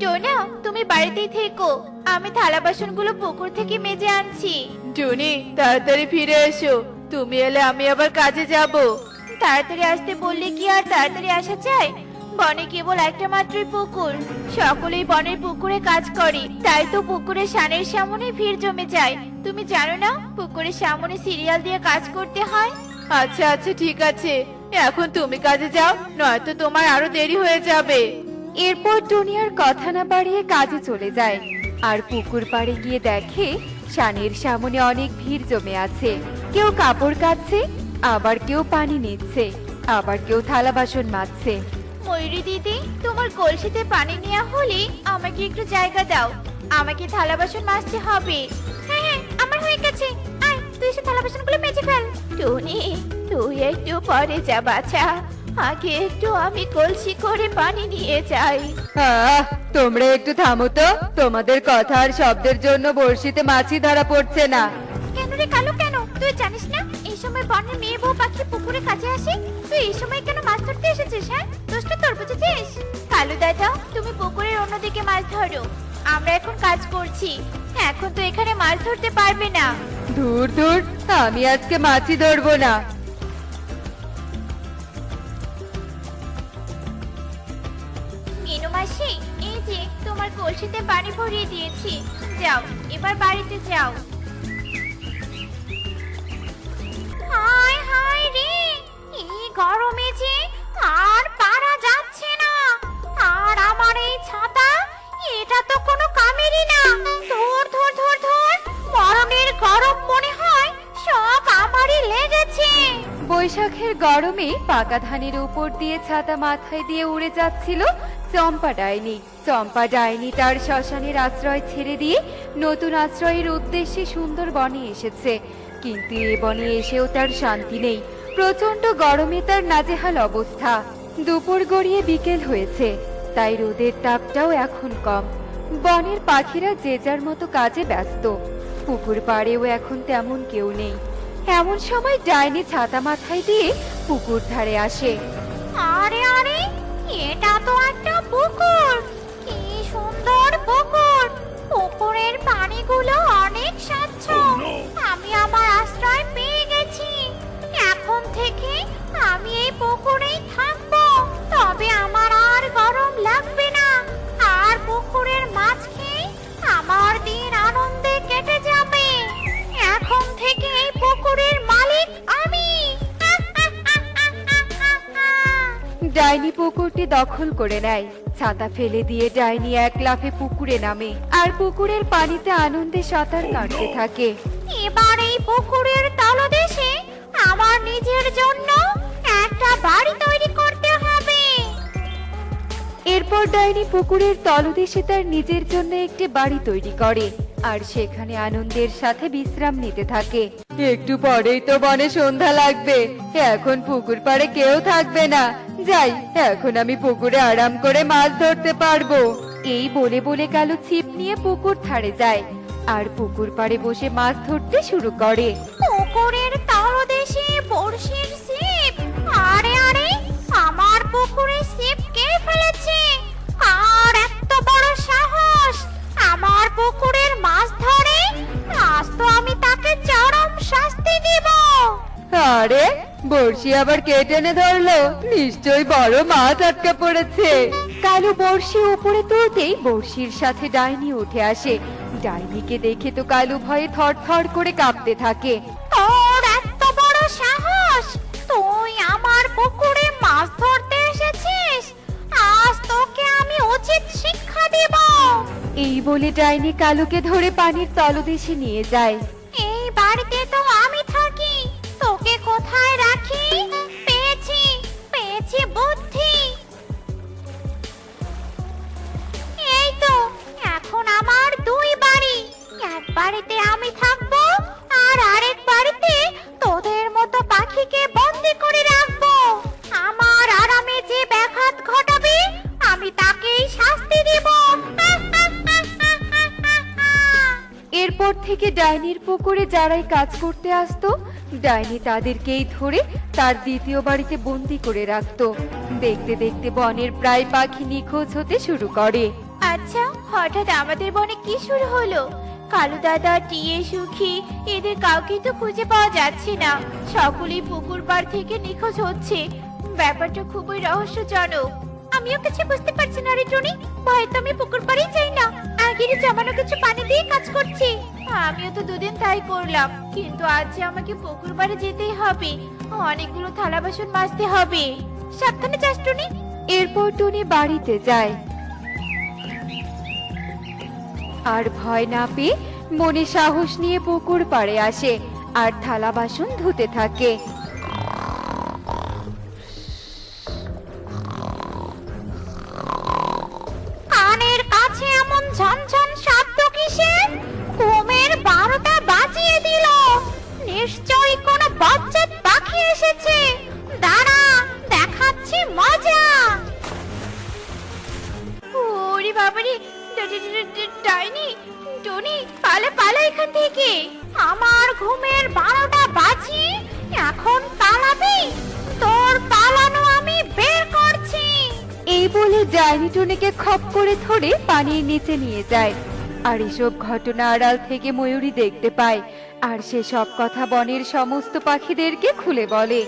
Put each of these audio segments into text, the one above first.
টোনা তুমি বাড়িতেই থেকো। আমি থালা বাসনগুলো পুকুর থেকে মেজে আনছি। টুনি তাড়াতাড়ি ফিরে এসো। তুমি এলে আমি আবার কাজে যাব। তাড়াতাড়ি আসতে বললে কি আর তাড়াতাড়ি আসা যায়? বনে কেবল একটা মাত্রই পুকুর। সকলেই বনের পুকুরে কাজ করে। তাই তো পুকুরের সানের সামনে ভিড় জমে যায়। তুমি জানো না পুকুরের সামনে সিরিয়াল দিয়ে কাজ করতে হয়? আচ্ছা আচ্ছা ঠিক আছে। এখন তুমি কাজে যাও নয়তো তোমার আরও দেরি হয়ে যাবে। এরপর টুনিয়ার কথা না বাড়িয়ে কাজে চলে যায়। আর পুকুর পাড়ে গিয়ে দেখে শানের সামনে অনেক ভিড় জমে আছে। কেউ কাপড় কাচ্ছে আবার কেউ পানি নিচ্ছে, আবার কেউ থালা বাসন মাজছে। ময়ূরী দিদি, তোমার কলসিতে পানি নেওয়া হলে আমাকে একটু জায়গা দাও। আমাকে থালা বাসন মাজতে হবে। হ্যাঁ হ্যাঁ আমার হয়ে গেছে। আয়, তুই সে থালা বাসনগুলো মেজে ফেল। টুনি, তুই একটু পরে যা, বাছা। আগে একটু আমি কলসি করে পানি নিয়ে যাই। আহ, তোমরা একটু থামো তো। তোমাদের কথা আর শব্দের জন্য বড়শিতে মাছি ধরা পড়ছে না। কেন রে কালো কেন? তুই জানিস না এই সময় বনের মেয়ে বউ পাখি পুকুরে কাজে আসে? তুই এই সময় কেন মাছ ধরতে এসেছিস হ্যাঁ? দোষটা তোর বুঝেছিস? কালু দাদা তুমি পুকুরের অন্যদিকে মাছ ধরো। আমরা এখন কাজ করছি। এখন তো এখানে মাছ ধরতে পারবে না। দূর দূর আমি আজকে মাছি ধরবো না। কলসিতে পানি ভরিয়ে দিয়েছি। যাও, এবার বাড়িতে যাও। হায় হায় রে! এই গরমে যে আর পারা যাচ্ছে না। আর আমার এই ছাতা, এটা তো কোনো কামেরই না। বৈশাখের গরমে পাকা ধানের উপর দিয়ে ছাতা মাথায় দিয়ে উড়ে যাচ্ছিল চম্পা ডাইনি। চম্পা ডাইনি তার শ্মশানের আশ্রয় ছেড়ে দিয়ে নতুন আশ্রয়ের উদ্দেশ্যে সুন্দর বনে এসেছে। কিন্তু এ বনে এসেও তার শান্তি নেই। প্রচণ্ড গরমে তার নাজেহাল অবস্থা। দুপুর গড়িয়ে বিকেল হয়েছে, তাই রোদের তাপটাও এখন কম। বনের পাখিরা যে যার মতো কাজে ব্যস্ত। পুকুর পাড়েও এখন তেমন কেউ নেই। এমন সময় ডাইনি ছাতা মাথায় দিয়ে পুকুর ধারে আসে। আরে আরে এটা তো একটা পুকুর। কি সুন্দর পুকুর। পুকুরের পানিগুলো অনেক স্বচ্ছ। আমি আমার আশ্রয় পেয়ে গেছি। এখন থেকে আমি এই পুকুরেই থাকব। তবে আমার আর ডাইনি পুকুরটি দখল করে নেয়। ছাতা ফেলে দিয়ে ডাইনি এক লাফে পুকুরে নামে আর পুকুরের পানিতে আনন্দে সাঁতার কাটতে থাকে। এবার এই পুকুরের তলদেশে আমার নিজের জন্য একটা বাড়ি তৈরি করতে হবে। এরপর ডাইনি পুকুরের তলদেশে তার নিজের জন্য একটি বাড়ি তৈরি করে আর সেখানে আনন্দের সাথে বিশ্রাম নিতে থাকে। একটু পরেই তো বনে সন্ধ্যা লাগবে এখন পুকুর পাড়ে কেউ থাকবে না। যাই এখন আমি পুকুরে আরাম করে মাছ ধরতে পারব। এই বলে বলে কালো ছিপ নিয়ে পুকুর ধারে যায় আর পুকুর পাড়ে বসে মাছ ধরতে শুরু করে। পুকুরের তলদেশে বড়শির ছিপ আরে আরে আমার পুকুরে ছিপ কে ফেলেছে? আর এত বড় সাহস আমার পুকুরের মাছ ধরে আজ তো আমি তাকে চরম শাস্তি দিব। আরে বড়শি আবার কে টেনে ধরলো? নিশ্চয়ই বড় মাছ আটকা পড়েছে। কালু বড়শি উপরে তুলতেই বড়শির সাথে ডাইনি উঠে আসে। ডাইনিকে দেখে তো কালু ভয়ে থর থর করে কাঁপতে থাকে। তোর এত বড় সাহস! তুই আমার পুকুরে মাছ ধরতে এসেছিস? আজ তোকে আমি উচিত শিক্ষা দেব। এই বলে ডাইনি কালুকে ধরে পানির তলদেশে নিয়ে যায়। এই বাড়িতে তো আমি তোকে কোথায় রাখি? পেয়েছি পেয়েছি বুদ্ধি। এই তো, এখন আমার দুই বাড়ি। এক বাড়িতে আমি থাকব আর আরেক বাড়িতে তোদের মতো পাখিকে বন্দি করে রাখব। আমার আরামে যে ব্যাঘাত ঘটাবে, আমি তাকেই শাস্তি দিব। এরপর থেকে ডাইনির পুকুরে যারাই কাজ করতে আসতো ডাইনি তাদেরকেই ধরে তার দ্বিতীয় বাড়িতে বন্দি করে রাখত। দেখতে দেখতে বনের প্রায় পাখি নিখোঁজ হতে শুরু করে। আচ্ছা হঠাৎ আমাদের বনে কি শুরু হলো? কালু দাদা, টিয়ে, সুখী, এদের কাউকে তো খুঁজে পাওয়া যাচ্ছে না। সকলেই পুকুর পাড় থেকে নিখোঁজ হচ্ছে। ব্যাপারটা খুবই রহস্যজনক। আমিও কিছু বুঝতে পারছি না রে টনি। ভয় তো আমি পুকুর পাড়েই যাই না। আগের জমানো কিছু পানি দিয়ে কাজ করছি। আমিও তো দুদিন তাই করলাম, কিন্তু আজ আমাকে পুকুর পাড়ে যেতেই হবে, অনেকগুলো থালা বাসন মাজতে হবে। সাবধানে যাস, টনি। এরপর টুনি বাড়িতে যায়। আর ভয় না পেয়ে মনে সাহস নিয়ে পুকুর পাড়ে আসে, আর থালা বাসন ধুতে থাকে। ডাইনি খপ করে ধরে পানির নিচে নিয়ে যায়। আর এসব ঘটনা আড়াল থেকে ময়ূরী দেখতে পায়। আর সে সব কথা বনের সমস্ত পাখিদেরকে খুলে বলে।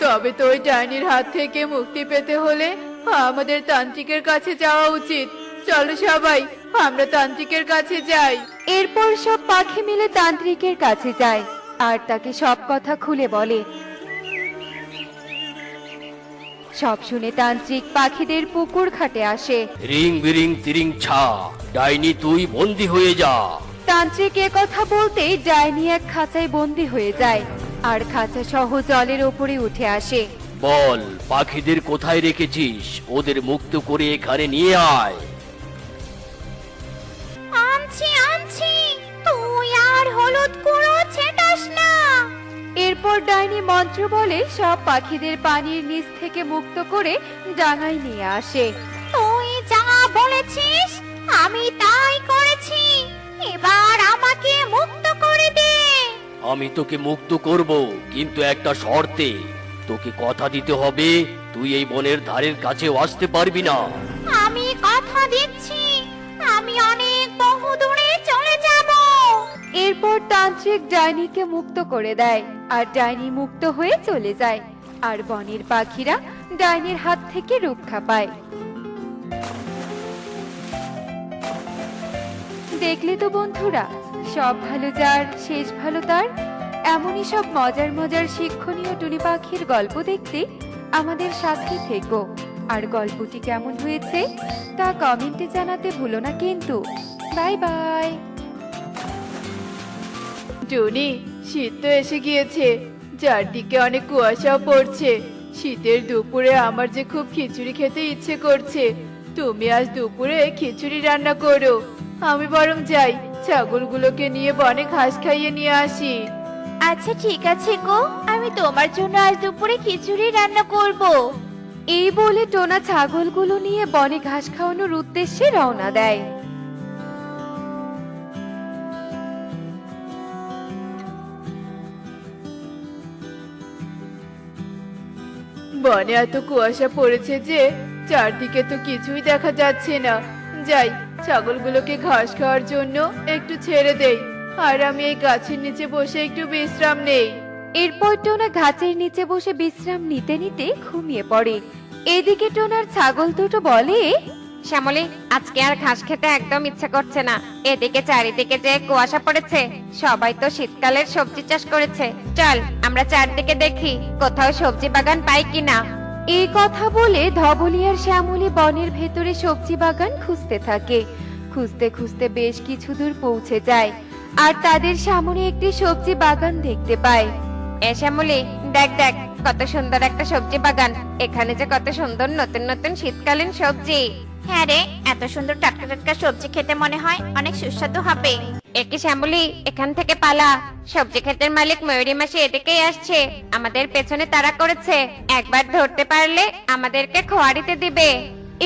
তবে তো ওই ডাইনির হাত থেকে মুক্তি পেতে হলে আমাদের তান্ত্রিকের কাছে যাওয়া উচিত। চলো সবাই আমরা তান্ত্রিকের কাছে যাই। এরপর সব পাখি মিলে তান্ত্রিকের কাছে যায়। আর তাকে সব কথা খুলে বলে। সব শুনে তান্ত্রিক পাখিদের পুকুর ঘাটে আসে। রিং বিরিং তিরিং ছা ডাইনি তুই বন্দি হয়ে যা। তান্ত্রিক এ কথা বলতেই ডাইনি এক খাঁচায় বন্দি হয়ে যায় আর খাঁচা সহ জলের ওপরে উঠে আসে। বল পাখিদের কোথায় রেখেছিস? ওদের মুক্ত করে এখানে নিয়ে আয়। ডাইনি মন্ত্র বলে সব পাখিদের পানির নিচ থেকে মুক্ত করে ডাঙায় নিয়ে আসে। তুই যা বলেছিস আমি তাই করেছি। এবার আমাকে মুক্ত করে দে। আমি তোকে মুক্ত করব কিন্তু একটা শর্তে। তোকে কথা দিতে হবে তুই এই বনের ধারের কাছেও আসতে পারবি না। আমি কথা দিচ্ছি আমি এরপর তান্ত্রিক ডাইনিকে মুক্ত করে দেয়, আর ডাইনি মুক্ত হয়ে চলে যায়, আর বনের পাখিরা ডাইনির হাত থেকে রক্ষা পায়। দেখলে তো বন্ধুরা, সব ভালো যার, শেষ ভালো তার। এমনই সব মজার মজার শিক্ষণীয় টুনি পাখির গল্প দেখতে আমাদের সাথে থেকো। আর গল্পটি কেমন হয়েছে তা কমেন্টে জানাতে ভুলো না কিন্তু। Bye bye. টনি শীত তো এসে গিয়েছে। চারদিকে অনেক কুয়াশাও পড়ছে। শীতের দুপুরে আমার যে খুব খিচুড়ি খেতে ইচ্ছে করছে তুমি আজ দুপুরে খিচুড়ি রান্না করো। আমি বরং যাই ছাগলগুলোকে নিয়ে বনে ঘাস খাইয়ে নিয়ে আসি। আচ্ছা ঠিক আছে গো। আমি তোমার জন্য আজ দুপুরে খিচুড়ি রান্না করব। এই বলে টোনা ছাগলগুলো নিয়ে বনে ঘাস খাওয়ানোর উদ্দেশ্যে রওনা দেয়। বনে এত কুয়াশা পড়েছে যে চারদিকে তো কিছুই দেখা যাচ্ছে না। যাই, ছাগলগুলোকে ঘাস খাওয়ার জন্য একটু ছেড়ে দেই, আর আমি এই গাছের নিচে বসে একটু বিশ্রাম নেই। এরপর টোনা গাছের নিচে বসে বিশ্রাম নিতে নিতে ঘুমিয়ে পড়ে। এদিকে টোনার ছাগল দুটো বলে শ্যামলী আজকে আর ঘাস খেতে একদম ইচ্ছে করছে না। এদিকে চারিদিকে যে কুয়াশা পড়েছে সবাই তো শীতকালের সবজি চাষ করেছে। চল আমরা চারদিকে দেখি কোথাও সবজি বাগান পাই কিনা। এই কথা বলে ধবলি আর শ্যামলী বনের ভেতরে সবজি বাগান খুঁজতে থাকে। খুঁজতে খুঁজতে বেশ কিছু দূর পৌঁছে যায় আর তাদের সামনে একটি সবজি বাগান দেখতে পায়। এ শ্যামলী দেখ দেখ কত সুন্দর একটা সবজি বাগান। এখানে যে কত সুন্দর নতুন নতুন শীতকালীন সবজি। হ্যাঁ রে এত সুন্দর টাটকা টাটকা সবজি খেতে মনে হয় অনেক সুস্বাদু হবে। একে শ্যামলী এখান থেকে পালা। সবজি ক্ষেতের মালিক ময়ূরী মাসি এদিকেই আসছে। আমাদের পেছনে তাড়া করেছে। একবার ধরতে পারলে আমাদেরকে খোয়ারিতে দিবে।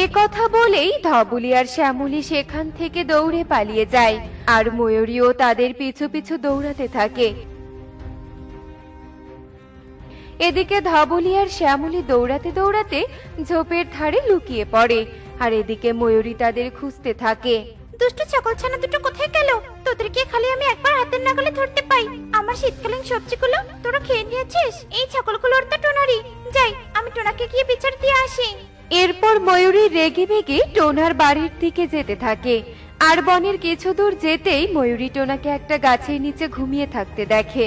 এ কথা বলেই ধবলি আর শ্যামলী সেখান থেকে দৌড়ে পালিয়ে যায়। আর ময়ূরীও তাদের পিছু পিছু দৌড়াতে থাকে। এদিকে ধবলি আর শ্যামলী দৌড়াতে দৌড়াতে ঝোপের ধারে লুকিয়ে পড়ে। আর এদিকে ময়ূরী তাদের খুঁজতে থাকে। দুষ্টু ছাগল ছানা দুটো কোথায় গেল? তোদেরকে খালি আমি একবার হাতের নাগালে ধরতে পাই। আমার শীতকালীন সবজিগুলো তোরা খেয়ে নিয়েছিস? এই ছাগলগুলোর তো টোনারি। যাই আমি টোনাকে গিয়ে বিচার দিয়ে আসি। এরপর ময়ূরী রেগে মেগে টোনার বাড়ির দিকে যেতে থাকে। আর বনের কিছু দূর যেতেই ময়ূরী টোনাকে একটা গাছের নিচে ঘুমিয়ে থাকতে দেখে।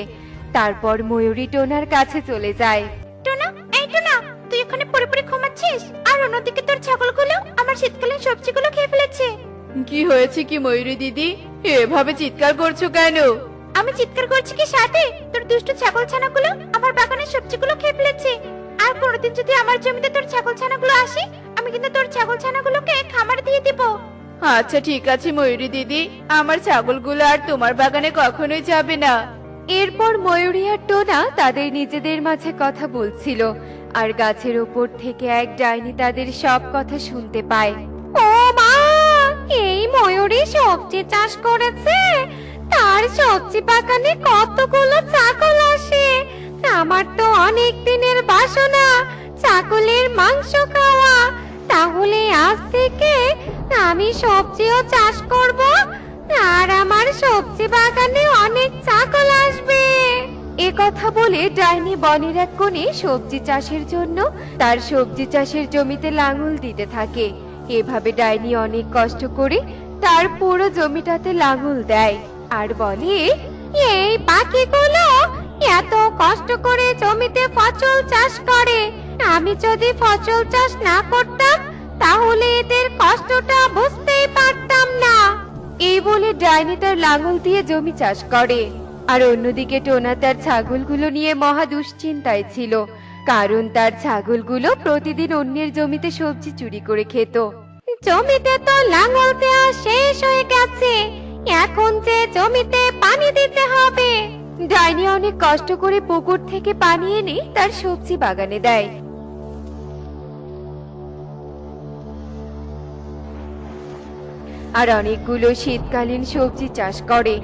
তারপর ময়ূরী টোনার কাছে চলে যায়। টোনা এই টোনা তুই এখানে পড়ে পড়ে ঘুমাচ্ছিস? আর অন্যদিকে তোর ছাগলগুলো আমার শীতকালীন সবজিগুলো খেয়ে ফেলেছে। কি হয়েছে কি ময়ূরী দিদি? এভাবে চিৎকার করছ কেন? আমি চিৎকার করছি কি সাথে? তোর দুষ্ট ছাগল ছানাগুলো আমার বাগানের সবজিগুলো খেয়ে ফেলেছে। আর কোনোদিন যদি আমার জমিতে তোর ছাগল ছানাগুলো আসে আমি কিন্তু তোর ছাগল ছানাগুলোকে খামার দিয়ে দিব। আচ্ছা ঠিক আছে ময়ূরী দিদি। আমার ছাগলগুলো আর তোমার বাগানে কখনোই যাবে না। এরপর ময়ূরী আর টোনা তাদের নিজেদের মাঝে কথা বলছিল। আর গাছের ওপর থেকে এক ডাইনি তাদের সব কথা শুনতে পায়। ও মা, এই ময়ূরী সবজি চাষ করেছে। তার সবজি বাগানে কতগুলো চাকল আসে। আমার তো অনেক দিনের বাসনা চাকলের মাংস খাওয়া। তাহলে আজ থেকে আমি সবজিও চাষ করব, আর আমার সবজি বাগানে অনেক চাকল আসবে। এ কথা বলে ডাইনি বনের এক কোণে সবজি চাষের জন্য তার সবজি চাষের জমিতে লাঙল দিতে থাকে। এভাবে ডাইনি অনেক কষ্ট করে তার পুরো জমিটাতে লাঙল দেয় আর বলে, এই পাখিগুলো এত কষ্ট করে জমিতে ফসল চাষ করে। আমি যদি ফসল চাষ না করতাম, তাহলে এদের কষ্টটা বুঝতেই পারতাম না। এই বলে ডাইনি তার লাঙল দিয়ে জমি চাষ করে। আর অন্যদিকে টোনা তার ছাগলগুলো নিয়ে মহা দুশ্চিন্তায় ছিল কারণ তার ছাগলগুলো প্রতিদিন অন্যের জমিতে সবজি চুরি করে খেত। জমিতে তো লাঙল দেওয়া শেষ হয়ে গেছে এখন যে জমিতে পানি দিতে হবে। ডাইনি অনেক কষ্ট করে পুকুর থেকে পানি এনে তার সবজি বাগানে দেয়। আর অনেকগুলো শীতকালীন সবজি চাষ করে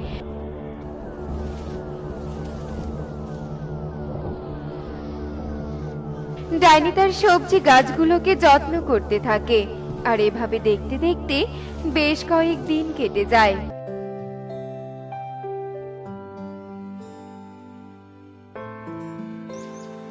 ডাইনি তার সবজি গাছগুলোকে যত্ন করতে থাকে। আর এভাবে দেখতে দেখতে বেশ কয়েক দিন কেটে যায়।